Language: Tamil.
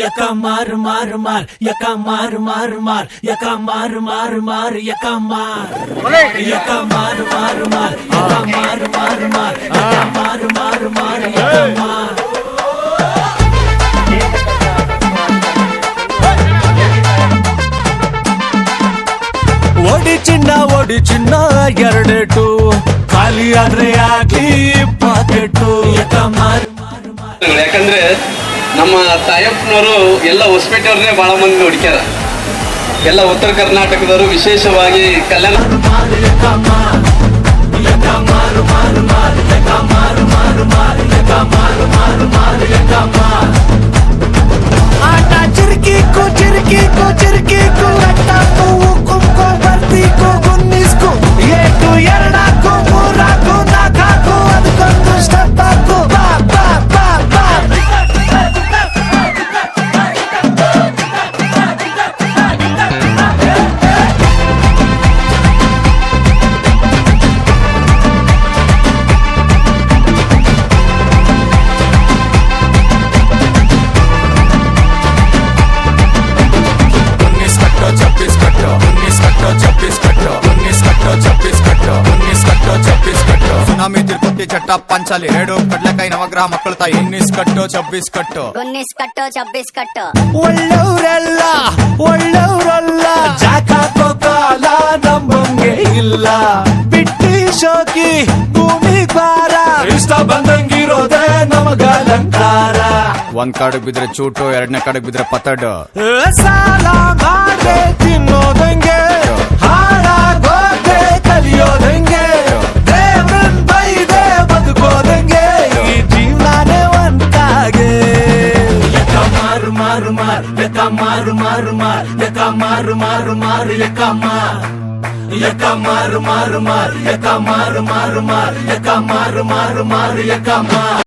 Yaka mar mar mar, yaka mar mar mar, yaka mar mar mar, yaka mar. Yaka mar mar mar, yaka mar mar mar, yaka mar mar mar, yaka mar. ಒಡಿ ಚಿನ್ನ ಒಡಿ ಚಿನ್ನ ಎರಡೆಟು ಖಾಲಿ ಆದ್ರೆ ಆಗ್ಲಿ ಪಾಕೆಟು ಯಕ ಮಾರು ಮಾರು ಮಾರು ಯಾಕಂದ್ರೆ ನಮ್ಮ ತಾಯಪ್ಪನವರು ಎಲ್ಲ ಹೊಸಪೇಟೆಯವ್ರನ್ನೇ ಭಾಳ ಮಂದಿ ಹುಡುಕ್ಯಾರ. ಎಲ್ಲ ಉತ್ತರ ಕರ್ನಾಟಕದವರು ವಿಶೇಷವಾಗಿ ಕಲ್ಯಾಣ ಬಾದಾಮಿ ತಿರುಪತಿ ಚಟ್ಟ ಪಂಚಾಲಿ. ಎರಡು ಕಡ್ಲೆಕಾಯಿ ನವಗ್ರಹ ಮಕ್ಕಳ ತಾಯಿ. ಇನ್ನಿಸ್ ಕಟ್ಟು ಚಬ್ಬೀಸ್ ಕಟ್ಟು ಗುನ್ನಿಸ್ ಕಟ್ಟು ಚಬ್ಬೀಸ್ ಕಟ್ಟು ಒಳ್ಳೆಯವರೆಲ್ಲ ಒಳ್ಳೆಯವರಲ್ಲ ಕಾಲ ನಂಬಂಗೆ ಇಲ್ಲ. ಬಿಟ್ಟಿ ಶೋಕಿ ಭೂಮಿ ಬಾರ ಇಷ್ಟ ಬಂದಂಗಿರೋದೆ ನಮಗ ಅಲಂಕಾರ. ಒಂದ್ ಕಾಡಕ್ ಬಿದ್ರೆ ಚೂಟು ಎರಡನೇ ಕಾಡಕ್ ಬಿದ್ರೆ ಪತಡ ಸಾಲ ಮಾಡ್ದೆ ತಿನ್ನೋದಂಗೆ மாறு மாறு எக்கா மாறு மாறு மாறு எக்கா மாறு மாறு மாறு எக்கா மாறு எக்கா மாறு மாறு மாறு எக்கா மாறு மாறு மாறு எக்கா மாறு மாறு மாறு எக்கா மாறு